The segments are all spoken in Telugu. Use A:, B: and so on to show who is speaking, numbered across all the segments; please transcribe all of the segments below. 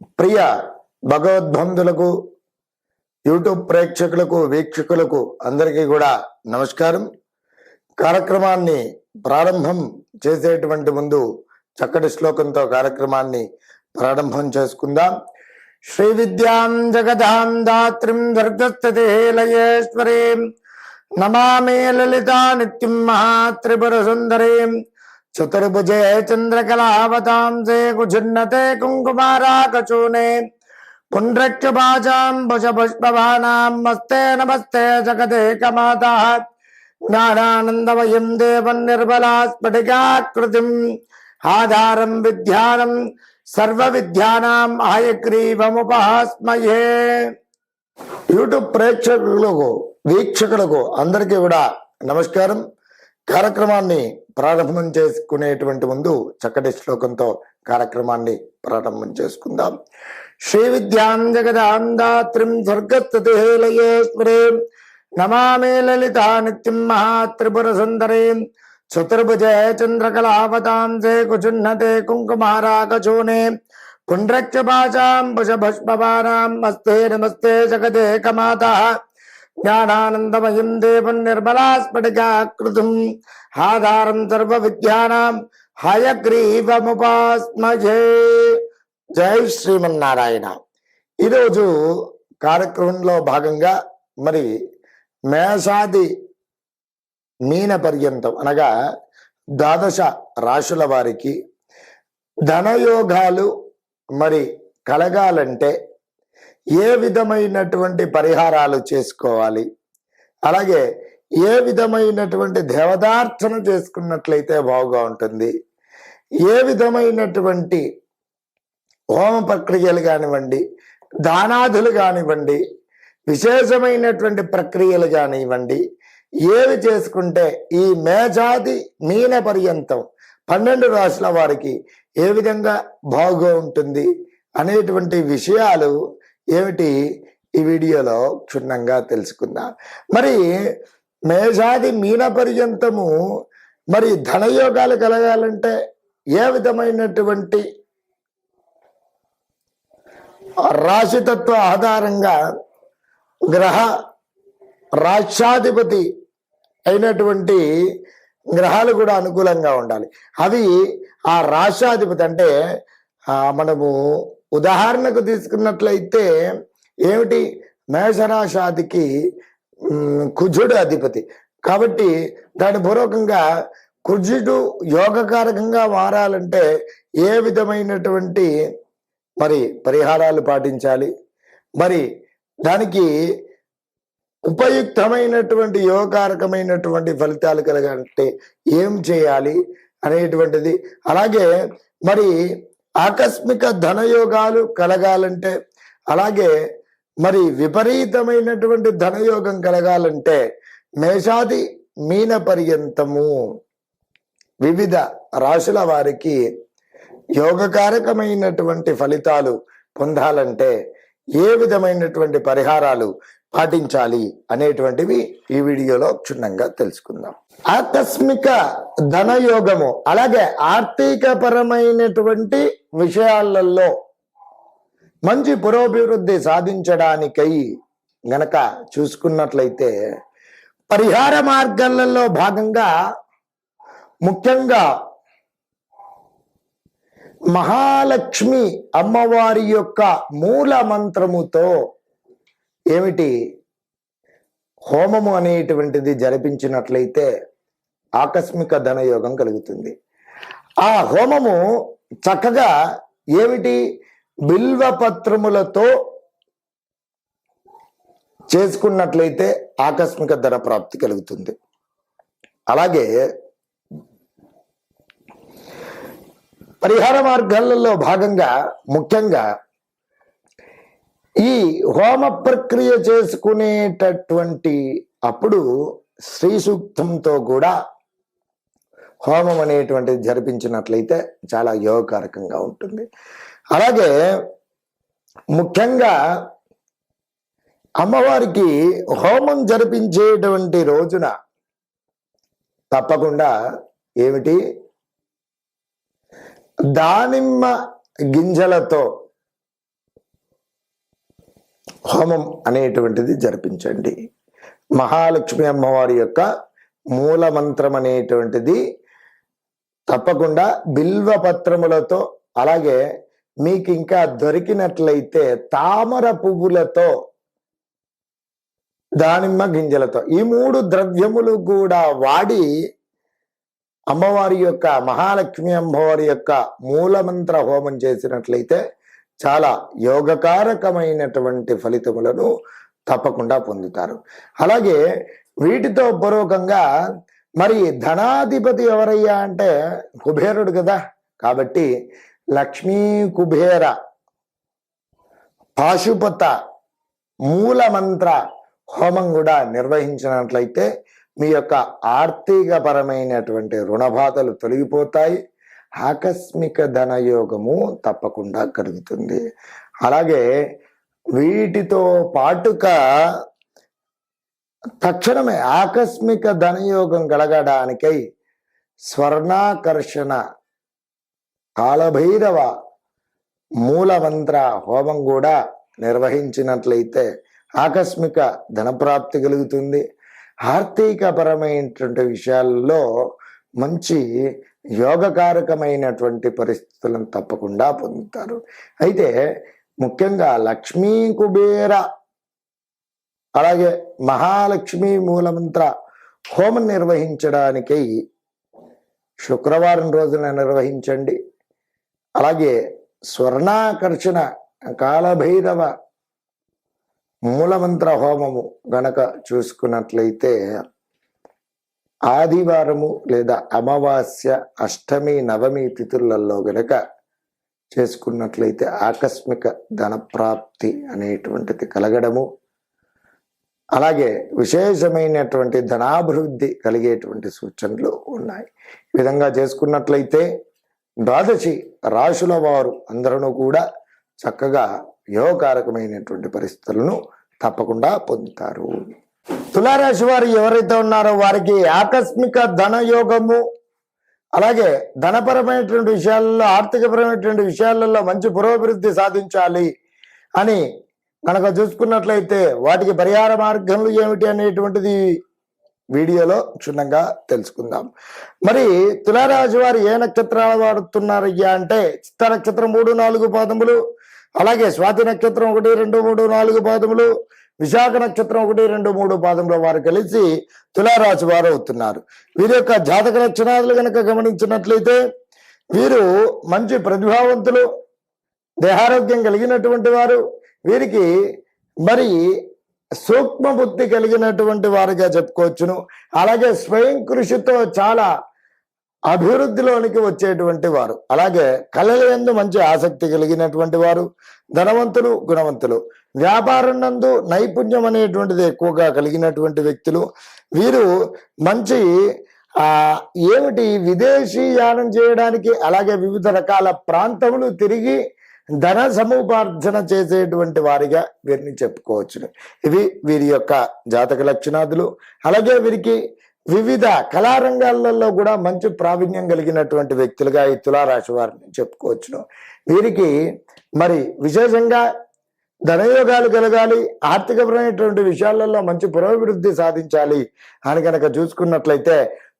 A: ప్రియ భగవద్బంధులకు యూట్యూబ్ ప్రేక్షకులకు వీక్షకులకు అందరికీ కూడా నమస్కారం. కార్యక్రమాన్ని ప్రారంభం చేసేటువంటి ముందు చక్కటి శ్లోకంతో కార్యక్రమాన్ని ప్రారంభం చేసుకుందాం. శ్రీ విద్యాం జగదాం దాత్రిం దుర్గస్థితి లయేశ్వరీం నమామి లలితా నిత్యం మహాత్రిపుర సుందరీం చతుర్భుజే చంద్రకళావతాంసే కుచున్నతే కుంకుమారాకచూనే పుండ్రక్షపాజాం భుజ పుష్పవానాం మస్తే నమస్తే జగదేకమాత జ్ఞానానందమయం దేవం నిర్మలా స్ఫటికాకృతిం ఆధారం విద్యానం సర్వ విద్యానాం ఆయగ్రీవముపహాస్మయే యూట్యూబ్ ప్రేక్షకులకు వీక్షకులకు అందరికీ కూడా నమస్కారం కార్యక్రమాన్ని ప్రారంభం చేసుకునేటువంటి ముందు చక్కటి శ్లోకంతో కార్యక్రమాన్ని ప్రారంభం చేసుకుందాం. శ్రీ విద్యాం జగదాం దాత్రిం నమామే నమామి లలితా నిత్యం మహాత్రిపుర సుందరీం చతుర్భుజే చంద్రకళావతాంసే కుచున్నతే కుంకుమారాకచూనే పుండ్రక్షపాచాం భుజభస్పవానాం మస్తే నమస్తే జగదే కమాత జ్ఞానానందమయం దేవం నిర్మలాస్ఫటికాకృతం ఆధారం సర్వ విద్యానాం హయగ్రీవముపాస్మజే జై శ్రీమన్నారాయణ ఈరోజు కార్యక్రమంలో భాగంగా మరి మేషాది మీన పర్యంతం అనగా ద్వాదశ రాశుల వారికి ధనయోగాలు మరి కలగాలంటే ఏ విధమైనటువంటి పరిహారాలు చేసుకోవాలి? అలాగే ఏ విధమైనటువంటి దేవదార్చన చేసుకున్నట్లయితే బాగుగా ఉంటుంది? ఏ విధమైనటువంటి హోమ ప్రక్రియలు కానివ్వండి దానాదులు కానివ్వండి విశేషమైనటువంటి ప్రక్రియలు కానివ్వండి ఏవి చేసుకుంటే ఈ మేజాది మీన పర్యంతం పన్నెండు రాశుల వారికి ఏ విధంగా బాగుగా ఉంటుంది అనేటువంటి విషయాలు ఏమిటి? ఈ వీడియోలో క్షుణ్ణంగా తెలుసుకుందాం. మరి మేషాది మీన పర్యంతము మరి ధనయోగాలు కలగాలంటే ఏ విధమైనటువంటి రాశితత్వ ఆధారంగా గ్రహ రాష్ట్రాధిపతి అయినటువంటి గ్రహాలు కూడా అనుకూలంగా ఉండాలి. అవి ఆ రాష్ట్రాధిపతి అంటే మనము ఉదాహరణకు తీసుకున్నట్లయితే ఏమిటి? మేషరాశాదికి కుజుడు అధిపతి. కాబట్టి దాని పూర్వకంగా కుజుడు యోగకారకంగా మారాలంటే ఏ విధమైనటువంటి మరి పరిహారాలు పాటించాలి? మరి దానికి ఉపయుక్తమైనటువంటి యోగకారకమైనటువంటి ఫలితాలు కలగాలంటే ఏం చేయాలి అనేటువంటిది. అలాగే మరి ఆకస్మిక ధనయోగాలు కలగాలంటే అలాగే మరి విపరీతమైనటువంటి ధనయోగం కలగాలంటే మేషాది మీన పర్యంతము. వివిధ రాశుల వారికి యోగకారకమైనటువంటి ఫలితాలు పొందాలంటే ఏ విధమైనటువంటి పరిహారాలు పాటించాలి అనేటువంటివి ఈ వీడియోలో క్షుణ్ణంగా తెలుసుకుందాం. ఆకస్మిక ధనయోగము అలాగే ఆర్థిక పరమైనటువంటి విషయాలలో మంచి పురోభివృద్ధి సాధించడానికై గనక చూసుకున్నట్లయితే పరిహార మార్గాలలో భాగంగా ముఖ్యంగా మహాలక్ష్మి అమ్మవారి యొక్క మూల మంత్రముతో ఏమిటి? హోమము అనేటువంటిది జరిపించినట్లయితే ఆకస్మిక ధనయోగం కలుగుతుంది. ఆ హోమము చక్కగా ఏమిటి? బిల్వపత్రములతో చేసుకున్నట్లయితే ఆకస్మిక ధన ప్రాప్తి కలుగుతుంది. అలాగే పరిహార మార్గాలలో భాగంగా ముఖ్యంగా ఈ హోమ ప్రక్రియ చేసుకునేటటువంటి అప్పుడు శ్రీ సూక్తంతో కూడా హోమం అనేటువంటిది జరిపించినట్లయితే చాలా యోగకారకంగా ఉంటుంది. అలాగే ముఖ్యంగా అమ్మవారికి హోమం జరిపించేటువంటి రోజున తప్పకుండా ఏమిటి? దానిమ్మ గింజలతో హోమం అనేటువంటిది జరిపించండి. మహాలక్ష్మి అమ్మవారి యొక్క మూల మంత్రం అనేటువంటిది తప్పకుండా బిల్వ పత్రములతో అలాగే మీకు ఇంకా దొరికినట్లయితే తామర పువ్వులతో దానిమ్మ గింజలతో ఈ మూడు ద్రవ్యములు కూడా వాడి అమ్మవారి యొక్క మహాలక్ష్మి అమ్మవారి యొక్క మూలమంత్ర హోమం చేసినట్లయితే చాలా యోగకారకమైనటువంటి ఫలితములను తప్పకుండా పొందుతారు. అలాగే వీటితో పూర్వకంగా మరి ధనాధిపతి ఎవరయ్యా అంటే కుబేరుడు కదా. కాబట్టి లక్ష్మీ కుబేర పాశుపత మూల మంత్ర హోమం కూడా నిర్వహించినట్లయితే మీ యొక్క ఆర్థిక పరమైనటువంటి రుణబాధలు తొలగిపోతాయి. ఆకస్మిక ధనయోగము తప్పకుండా కలుగుతుంది. అలాగే వీటితో పాటుగా తక్షణమే ఆకస్మిక ధనయోగం కలగడానికై స్వర్ణాకర్షణ కాలభైరవ మూలమంత్ర హోమం కూడా నిర్వహించినట్లయితే ఆకస్మిక ధనప్రాప్తి కలుగుతుంది. ఆర్థికపరమైనటువంటి విషయాల్లో మంచి యోగకారకమైనటువంటి పరిస్థితులను తప్పకుండా పొందుతారు. అయితే ముఖ్యంగా లక్ష్మీ కుబేర అలాగే మహాలక్ష్మి మూలమంత్ర హోమం నిర్వహించడానికై శుక్రవారం రోజున నిర్వహించండి. అలాగే స్వర్ణాకర్షణ కాలభైరవ మూలమంత్ర హోమము గనక చూసుకున్నట్లయితే ఆదివారము లేదా అమావాస్య అష్టమి నవమి తిథులలో గనక చేసుకున్నట్లయితే ఆకస్మిక ధనప్రాప్తి అనేటువంటిది కలగడము. అలాగే విశేషమైనటువంటి ధనాభివృద్ధి కలిగేటువంటి సూచనలు ఉన్నాయి. ఈ విధంగా చేసుకున్నట్లయితే ద్వాదశి రాశుల వారు అందరూ కూడా చక్కగా యోగకారకమైనటువంటి పరిస్థితులను తప్పకుండా పొందుతారు. తులారాశి వారు ఎవరైతే ఉన్నారో వారికి ఆకస్మిక ధన యోగము అలాగే ధనపరమైనటువంటి విషయాలలో ఆర్థికపరమైనటువంటి విషయాలలో మంచి పురోభివృద్ధి సాధించాలి అని కనుక చూసుకున్నట్లయితే వాటికి పరిహార మార్గంలు ఏమిటి అనేటువంటిది వీడియోలో క్షుణ్ణంగా తెలుసుకుందాం. మరి తులారాశి వారు ఏ నక్షత్రాలు వాడుతున్నారయ్యా అంటే చిత్త నక్షత్రం మూడు నాలుగు పాదములు అలాగే స్వాతి నక్షత్రం ఒకటి రెండు మూడు నాలుగు పాదములు విశాఖ నక్షత్రం ఒకటి రెండు మూడు పాదంలో వారు కలిసి తులారాశి వారు అవుతున్నారు. వీరి యొక్క జాతక లక్షణాలు కనుక గమనించినట్లయితే వీరు మంచి ప్రతిభావంతులు దేహారోగ్యం కలిగినటువంటి వారు వీరికి మరి సూక్ష్మ బుద్ధి కలిగినటువంటి వారిగా చెప్పుకోవచ్చును. అలాగే స్వయం కృషితో చాలా అభివృద్ధిలోనికి వచ్చేటువంటి వారు. అలాగే కళల యందు మంచి ఆసక్తి కలిగినటువంటి వారు ధనవంతులు గుణవంతులు. వ్యాపారం నందు నైపుణ్యం అనేటువంటిది ఎక్కువగా కలిగినటువంటి వ్యక్తులు. వీరు మంచి ఆ ఏమిటి విదేశీయానం చేయడానికి అలాగే వివిధ రకాల ప్రాంతములు తిరిగి ధన సముపార్జన చేసేటువంటి వారిగా వీరిని చెప్పుకోవచ్చు ఇవి వీరి యొక్క జాతక లక్షణాదులు. అలాగే వీరికి వివిధ కళారంగాలలో కూడా మంచి ప్రావీణ్యం కలిగినటువంటి వ్యక్తులుగా ఈ తులారాశి వారిని చెప్పుకోవచ్చును. వీరికి మరి విశేషంగా ధనయోగాలు కలగాలి ఆర్థికపరమైనటువంటి విషయాలలో మంచి పురోభివృద్ధి సాధించాలి అని కనుక చూసుకున్నట్లయితే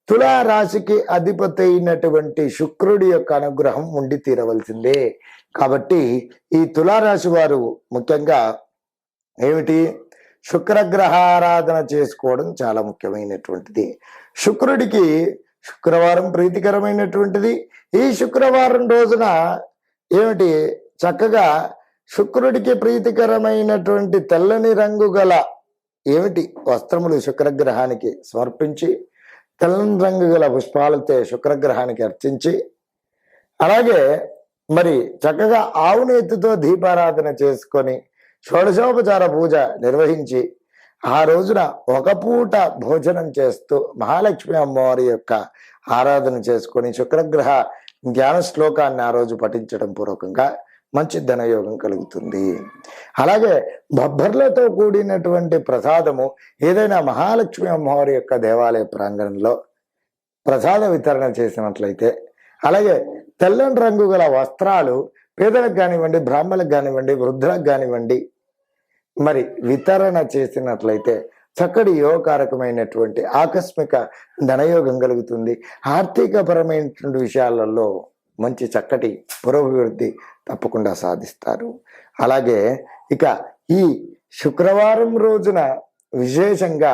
A: తులారాశికి అధిపతి అయినటువంటి శుక్రుడి యొక్క అనుగ్రహం ఉండి తీరవలసిందే. కాబట్టి ఈ తులారాశి వారు ముఖ్యంగా ఏమిటి? శుక్రగ్రహారాధన చేసుకోవడం చాలా ముఖ్యమైనటువంటిది. శుక్రుడికి శుక్రవారం ప్రీతికరమైనటువంటిది. ఈ శుక్రవారం రోజున ఏమిటి? చక్కగా శుక్రుడికి ప్రీతికరమైనటువంటి తెల్లని రంగు గల ఏమిటి? వస్త్రములు శుక్రగ్రహానికి సమర్పించి తెల్లని రంగు గల పుష్పాలతో శుక్రగ్రహానికి అర్చించి అలాగే మరి చక్కగా ఆవునేతితో దీపారాధన చేసుకొని షోడశోపచార పూజ నిర్వహించి ఆ రోజున ఒక పూట భోజనం చేస్తూ మహాలక్ష్మి అమ్మవారి యొక్క ఆరాధన చేసుకొని శుక్రగ్రహ జ్ఞాన శ్లోకాన్ని ఆ రోజు పఠించడం పూర్వకంగా మంచి ధనయోగం కలుగుతుంది. అలాగే బొబ్బర్లతో కూడినటువంటి ప్రసాదము ఏదైనా మహాలక్ష్మి అమ్మవారి యొక్క దేవాలయ ప్రాంగణంలో ప్రసాద వితరణ చేసినట్లయితే అలాగే తెల్లని రంగు గల వస్త్రాలు పేదలకు కానివ్వండి బ్రాహ్మణులకు కానివ్వండి వృద్ధులకు కానివ్వండి మరి వితరణ చేసినట్లయితే చక్కటి యోగకారకమైనటువంటి ఆకస్మిక ధనయోగం కలుగుతుంది. ఆర్థికపరమైనటువంటి విషయాలలో మంచి చక్కటి పురోభివృద్ధి తప్పకుండా సాధిస్తారు. అలాగే ఇక ఈ శుక్రవారం రోజున విశేషంగా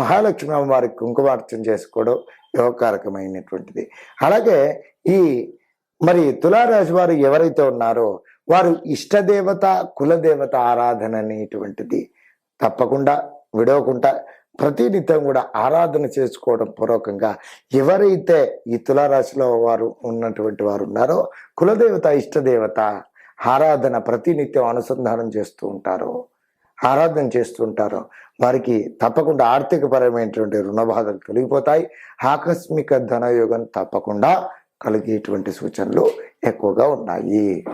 A: మహాలక్ష్మి అమ్మవారికి కుంకుమార్చన చేసుకోవడం యోగకారకమైనటువంటిది. అలాగే ఈ మరి తులారాశి వారు ఎవరైతే ఉన్నారో వారు ఇష్టదేవత కులదేవత ఆరాధన అనేటువంటిది తప్పకుండా విడవకుండా ప్రతినిత్యం కూడా ఆరాధన చేసుకోవడం పూర్వకంగా ఎవరైతే ఈ తులారాశిలో వారు ఉన్నటువంటి వారు ఉన్నారో కులదేవత ఇష్టదేవత ఆరాధన ప్రతినిత్యం అనుసంధానం చేస్తూ ఉంటారో ఆరాధన చేస్తూ ఉంటారో వారికి తప్పకుండా ఆర్థికపరమైనటువంటి రుణ బాధలు తొలగిపోతాయి. ఆకస్మిక ధనయోగం తప్పకుండా కలిగేటువంటి సూచనలు ఎక్కువగా ఉన్నాయి.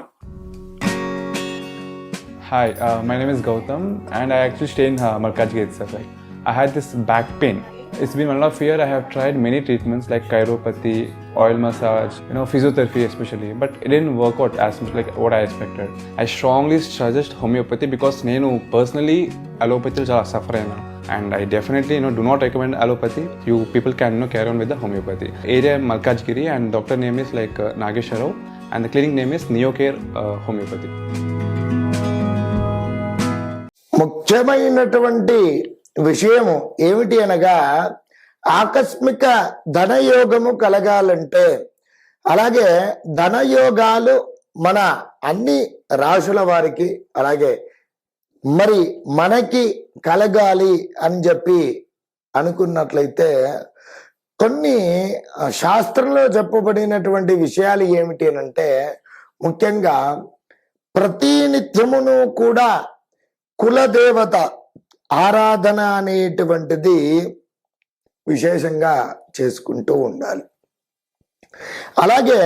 B: Hi my name is Gautham and I actually stay in Markaz gate sir I had this back pain It's been one of fear. I have tried many treatments like chiropathy, oil massage, you know, physiotherapy especially, but it didn't work out as much like what I expected. I strongly suggest homeopathy because నేను personally allopathy చాలా suffer అయినా and I definitely you know do not recommend allopathy. You people can you know carry on with the homeopathy. Area Malkajgiri and doctor name is like uh, Nagesh Rao and the clinic name is Neocare uh, Homeopathy.
A: ముఖ్యమైనటువంటి విషయము ఏమిటి అనగా ఆకస్మిక ధనయోగము కలగాలంటే అలాగే ధనయోగాలు మన అన్ని రాశుల వారికి అలాగే మరి మనకి కలగాలి అని చెప్పి అనుకున్నట్లయితే కొన్ని శాస్త్రంలో చెప్పబడినటువంటి విషయాలు ఏమిటి అంటే ముఖ్యంగా ప్రతినిత్యమును కూడా కులదేవత ఆరాధన అనేటువంటిది విశేషంగా చేసుకుంటూ ఉండాలి. అలాగే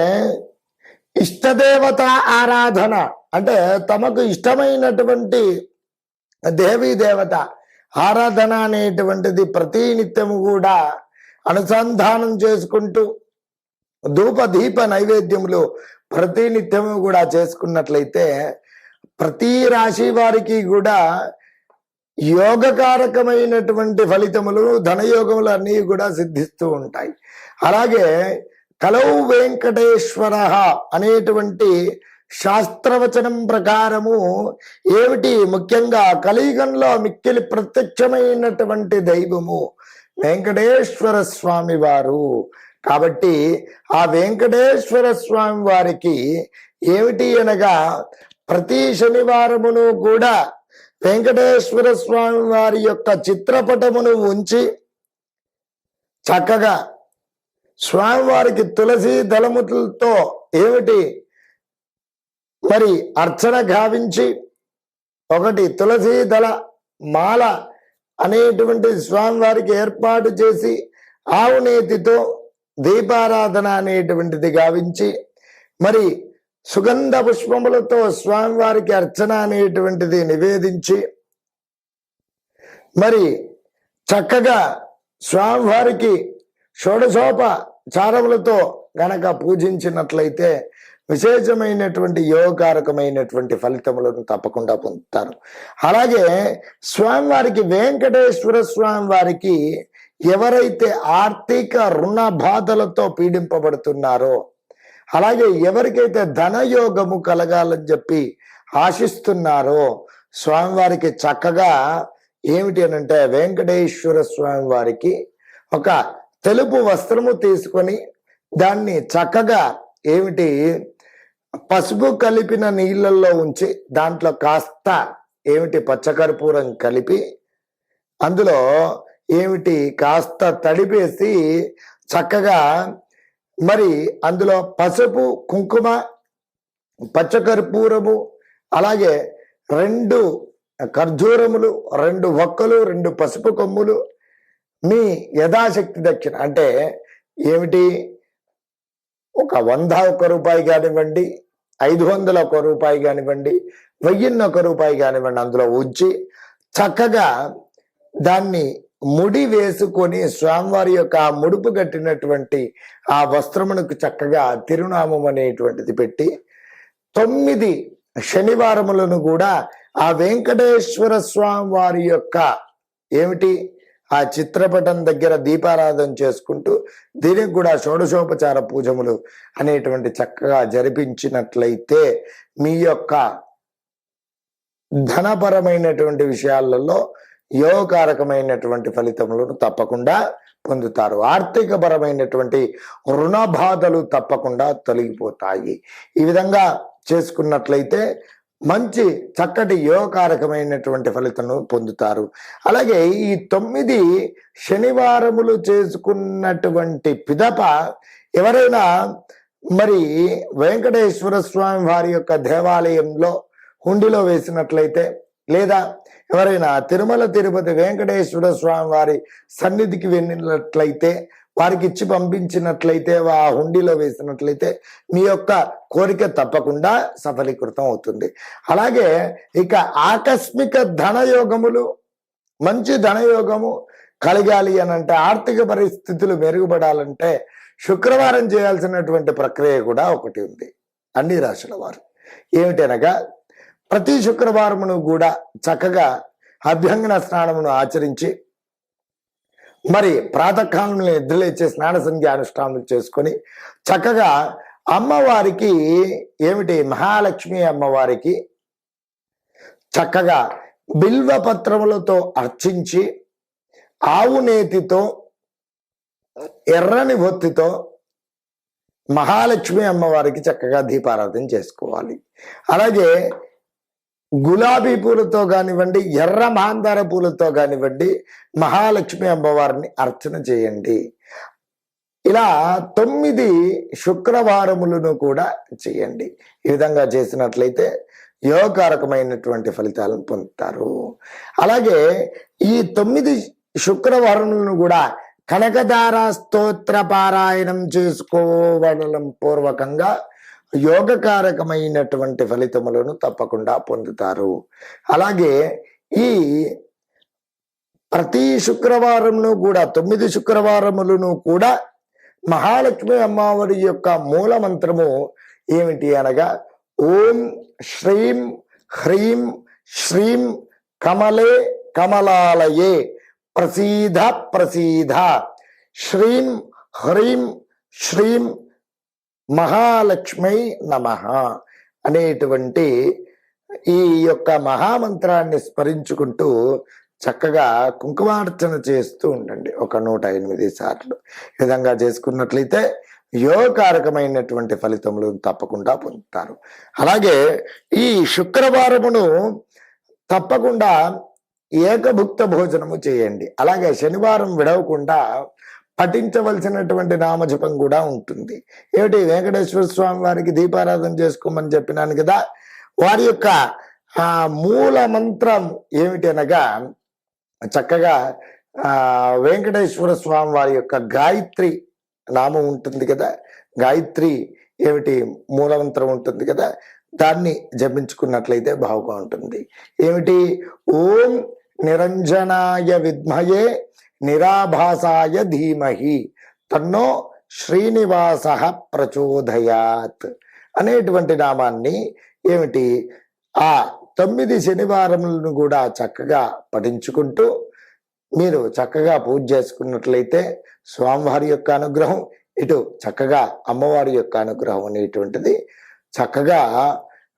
A: ఇష్టదేవత ఆరాధన అంటే తమకు ఇష్టమైనటువంటి దేవీ దేవత ఆరాధన అనేటువంటిది ప్రతి నిత్యము కూడా అనుసంధానం చేసుకుంటూ ధూప దీప నైవేద్యములు ప్రతి నిత్యము కూడా చేసుకున్నట్లయితే ప్రతి రాశి వారికి కూడా యోగకారకమైనటువంటి ఫలితములు ధనయోగములు అన్నీ కూడా సిద్ధిస్తూ ఉంటాయి. అలాగే కలౌ వెంకటేశ్వర అనేటువంటి శాస్త్రవచనం ప్రకారము ఏమిటి? ముఖ్యంగా కలియుగంలో మిక్కిలి ప్రత్యక్షమైనటువంటి దైవము వెంకటేశ్వర స్వామి వారు. కాబట్టి ఆ వెంకటేశ్వర స్వామి వారికి ఏమిటి అనగా ప్రతి శనివారమును కూడా వెంకటేశ్వర స్వామి వారి యొక్క చిత్రపటమును ఉంచి చక్కగా స్వామివారికి తులసి దళములతో ఏమిటి? మరి అర్చన గావించి ఒకటి తులసి దళ మాల అనేటువంటి స్వామివారికి ఏర్పాటు చేసి ఆవునేతితో దీపారాధన అనేటువంటిది గావించి మరి సుగంధ పుష్పములతో స్వామివారికి అర్చన అనేటువంటిది నివేదించి మరి చక్కగా స్వామివారికి షోడశోప చారములతో గనక పూజించినట్లయితే విశేషమైనటువంటి యోగకారకమైనటువంటి ఫలితములను తప్పకుండా పొందుతారు. అలాగే స్వామివారికి వెంకటేశ్వర స్వామి వారికి ఎవరైతే ఆర్థిక రుణ బాధలతో పీడింపబడుతున్నారో అలాగే ఎవరికైతే ధనయోగము కలగాలని చెప్పి ఆశిస్తున్నారో స్వామివారికి చక్కగా ఏమిటి అని అంటే వెంకటేశ్వర స్వామి వారికి ఒక తెలుపు వస్త్రము తీసుకొని దాన్ని చక్కగా ఏమిటి పసుపు కలిపిన నీళ్ళల్లో ఉంచి దాంట్లో కాస్త ఏమిటి పచ్చకర్పూరం కలిపి అందులో ఏమిటి కాస్త తడిపేసి చక్కగా మరి అందులో పసుపు కుంకుమ పచ్చకర్పూరము అలాగే రెండు ఖర్జూరములు రెండు ఒక్కలు రెండు పసుపు కొమ్ములు మీ యథాశక్తి దక్షిణ. అంటే ఏమిటి? ఒక వంద ఒక్క రూపాయి కానివ్వండి ఐదు వందల ఒక రూపాయి కానివ్వండి వెయ్యిన్న ఒక రూపాయి కానివ్వండి అందులో ఉంచి చక్కగా దాన్ని ముడి వేసుకొని స్వామివారి యొక్క ఆ ముడుపు కట్టినటువంటి ఆ వస్త్రమునకు చక్కగా తిరునామం అనేటువంటిది పెట్టి తొమ్మిది శనివారములను కూడా ఆ వెంకటేశ్వర స్వామి వారి యొక్క ఏమిటి? ఆ చిత్రపటం దగ్గర దీపారాధన చేసుకుంటూ దీనికి కూడా షోడశోపచార పూజములు అనేటువంటి చక్కగా జరిపించినట్లయితే మీ యొక్క ధనపరమైనటువంటి విషయాలలో యోగకారకమైనటువంటి ఫలితములను తప్పకుండా పొందుతారు. ఆర్థిక పరమైనటువంటి రుణ బాధలు తప్పకుండా తొలగిపోతాయి. ఈ విధంగా చేసుకున్నట్లయితే మంచి చక్కటి యోగకారకమైనటువంటి ఫలితం పొందుతారు. అలాగే ఈ తొమ్మిది శనివారములు చేసుకున్నటువంటి పిదప ఎవరైనా మరి వెంకటేశ్వర స్వామి వారి యొక్క దేవాలయంలో హుండిలో వేసినట్లయితే లేదా ఎవరైనా తిరుమల తిరుపతి వెంకటేశ్వర స్వామి వారి సన్నిధికి వెళ్ళినట్లయితే వారికి ఇచ్చి పంపించినట్లయితే ఆ హుండీలో వేసినట్లయితే మీ యొక్క కోరిక తప్పకుండా సఫలీకృతం అవుతుంది. అలాగే ఇక ఆకస్మిక ధనయోగములు మంచి ధనయోగము కలగాలి అని అంటే ఆర్థిక పరిస్థితులు మెరుగుపడాలంటే శుక్రవారం చేయాల్సినటువంటి ప్రక్రియ కూడా ఒకటి ఉంది. అన్ని రాశుల వారు. ఏమిటనగా ప్రతి శుక్రవారమును కూడా చక్కగా అభ్యంగన స్నానమును ఆచరించి మరి ప్రాతకాలంలో నిద్రలేచే స్నాన సంధ్య అనుష్ఠానం చేసుకొని చక్కగా అమ్మవారికి ఏమిటి మహాలక్ష్మి అమ్మవారికి చక్కగా బిల్వ పత్రములతో అర్చించి ఆవు నేతితో ఎర్రని ఒత్తితో మహాలక్ష్మి అమ్మవారికి చక్కగా దీపారాధన చేసుకోవాలి. అలాగే గులాబీ పూలతో కానివ్వండి ఎర్ర మాందార పూలతో కానివ్వండి మహాలక్ష్మి అమ్మవారిని అర్చన చేయండి. ఇలా తొమ్మిది శుక్రవారములను కూడా చేయండి. ఈ విధంగా చేసినట్లయితే యోగకారకమైనటువంటి ఫలితాలను పొందుతారు. అలాగే ఈ తొమ్మిది శుక్రవారములను కూడా కనకదార స్తోత్ర పారాయణం చేసుకోవడం పూర్వకంగా యోగకారకమైనటువంటి ఫలితములను తప్పకుండా పొందుతారు. అలాగే ఈ ప్రతి శుక్రవారమును కూడా తొమ్మిది శుక్రవారములను కూడా మహాలక్ష్మి అమ్మవారి యొక్క మూల మంత్రము ఏమిటి అనగా ఓం శ్రీం హ్రీం శ్రీం కమలే కమలాలయే ప్రసీద ప్రసీద. శ్రీం హ్రీం శ్రీం మహాలక్ష్మై నమ అనేటువంటి ఈ యొక్క మహామంత్రాన్ని స్మరించుకుంటూ చక్కగా కుంకుమార్చన చేస్తూ ఉండండి ఒక నూట ఎనిమిది సార్లు. ఈ విధంగా చేసుకున్నట్లయితే యోగకారకమైనటువంటి ఫలితములు తప్పకుండా పొందుతారు. అలాగే ఈ శుక్రవారమును తప్పకుండా ఏకభుక్త భోజనము చేయండి. అలాగే శనివారం విడవకుండా పఠించవలసినటువంటి నామజపం కూడా ఉంటుంది. ఏమిటి? వెంకటేశ్వర స్వామి వారికి దీపారాధన చేసుకోమని చెప్పినాను కదా. వారి యొక్క ఆ మూల మంత్రం ఏమిటి అనగా చక్కగా ఆ వెంకటేశ్వర స్వామి వారి యొక్క గాయత్రి నామం ఉంటుంది కదా. గాయత్రి ఏమిటి? మూలమంత్రం ఉంటుంది కదా. దాన్ని జపించుకున్నట్లయితే బాగుగా ఉంటుంది. ఏమిటి? ఓం నిరంజనాయ విద్మయే నిరాభాసాయ ధీమహి. తన్నో శ్రీనివాస ప్రచోదయాత్. అనేటువంటి నామాన్ని ఏమిటి? ఆ తొమ్మిది శనివారములను కూడా చక్కగా పఠించుకుంటూ మీరు చక్కగా పూజ చేసుకున్నట్లయితే స్వామివారి యొక్క అనుగ్రహం ఇటు చక్కగా అమ్మవారి యొక్క అనుగ్రహం అనేటువంటిది చక్కగా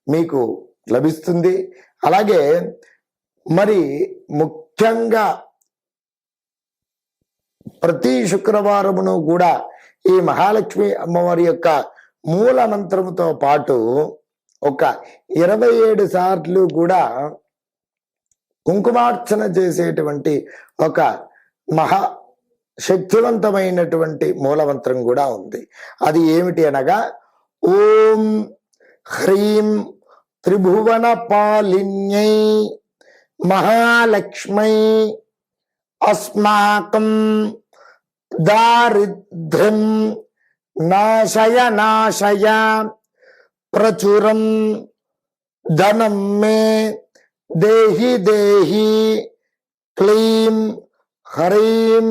A: మీకు లభిస్తుంది. అలాగే మరి ముఖ్యంగా ప్రతి శుక్రవారమును కూడా ఈ మహాలక్ష్మి అమ్మవారి యొక్క మూల మంత్రముతో పాటు ఒక ఇరవై ఏడు సార్లు కూడా కుంకుమార్చన చేసేటువంటి ఒక మహా శక్తివంతమైనటువంటి మూలమంత్రం కూడా ఉంది. అది ఏమిటి అనగా ఓం హ్రీం త్రిభువన పాలిన్యై మహాలక్ష్మై అస్మాకం దారిద్ర్యం నాశయ నాశయ ప్రచురం ధనం మే దేహి దేహి క్లీం హరీం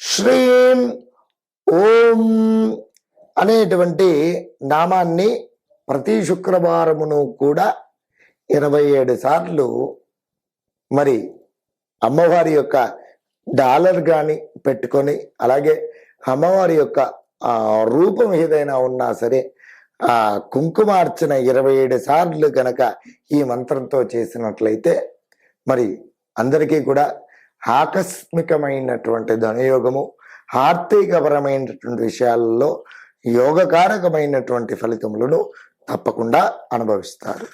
A: శ్రీం ఓం అనేటువంటి నామాన్ని ప్రతి శుక్రవారమును కూడా ఇరవై ఏడు సార్లు మరి అమ్మవారి యొక్క డాలర్ కానీ పెట్టుకొని అలాగే అమ్మవారి యొక్క రూపం ఏదైనా ఉన్నా సరే ఆ కుంకుమార్చన ఇరవై ఏడు సార్లు గనక ఈ మంత్రంతో చేసినట్లయితే మరి అందరికీ కూడా ఆకస్మికమైనటువంటి ధనయోగము ఆర్థికపరమైనటువంటి విషయాలలో యోగకారకమైనటువంటి ఫలితములను తప్పకుండా అనుభవిస్తారు.